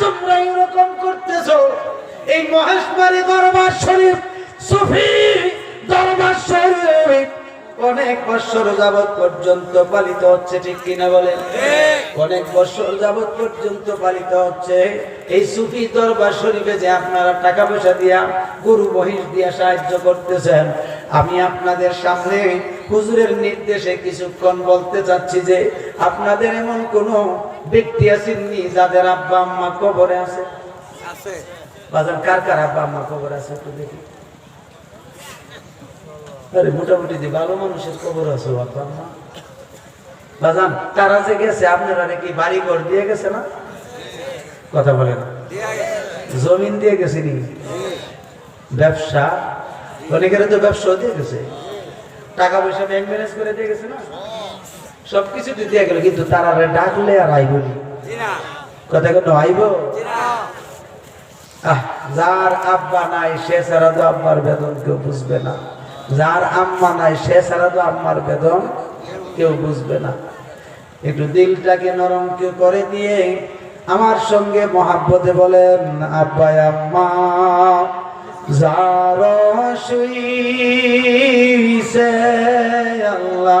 তোমরা এরকম করতেছো। এই মহেশবাড়ি দরবার শরীফ, সুফি দরবার শরীফ অনেক বছর পর্যন্ত পালিত হচ্ছে, ঠিক কিনা যে আপনারা টাকা পয়সা দিয়া, গরু মহিষ দিয়া সাহায্য করতেছেন, আমি আপনাদের সামনে হুজুরের নির্দেশে কিছুক্ষণ বলতে চাচ্ছি যে, আপনাদের এমন কোন ব্যক্তি আসেননি যাদের আব্বা আম্মা কবরে আছে। বাজার কার কার আব্বা আম্মা কবর আছে একটু দেখি। আরে মোটামুটি যে ভালো মানুষের কবর আছে আব্বা আম্মা। বাজান তারা যে গেছে আপনারা নাকি বাড়ি ঘর দিয়ে গেছে না? কথা বলেন। জমিন দিয়ে গেছে নি? ব্যবসা? অনেকের তো ব্যবসা দিয়ে গেছে। টাকা পয়সা ব্যাংক ম্যানেজ করে দিয়ে গেছে না? সবকিছু তো দিয়ে গেল কিন্তু তারা ডাকলে আর আইব কথা কেন আইব? যার আব্বা নাই সে ছাড়া তো আব্বার বেদন কেউ বুঝবে না। যার আম্মা নাই সে ছাড়া তো আম্মার বেদন কেউ বুঝবে না। একটু দিলটাকে নরম কেউ করে দিয়ে আমার সঙ্গে মহাব্বতে বলেন আব্বা আম্মা যার শুইছে আল্লাহ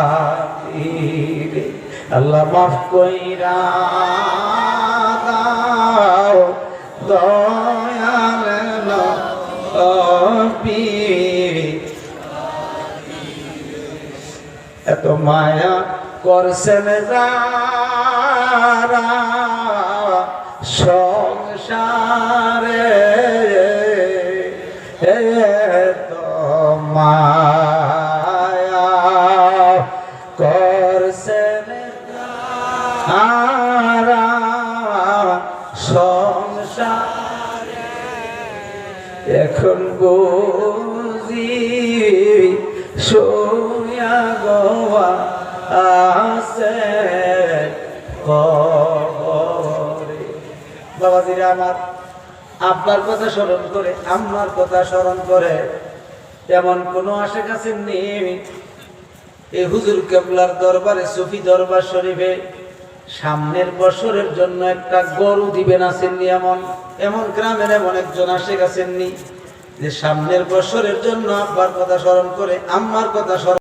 আল্লাহ মাফ কইরা দাও এত মায়া করছেন সংসারে। এত মায়া যারা সংসারে এখন বুঝি সোয়া গোয়া আছে বাবাজিরা আমার আব্বার কথা স্মরণ করে আম্মার কথা স্মরণ করে তেমন কোনো আশে কাছে নেই এই হুজুর কেবলার দরবারে সুফি দরবার শরীফে সামনের বছরের জন্য একটা গরু দিবেন আসেননি এমন এমন গ্রামের এমন একজন আসে গেছেননি যে সামনের বছরের জন্য আব্বার কথা স্মরণ করে আম্মার কথা স্মরণ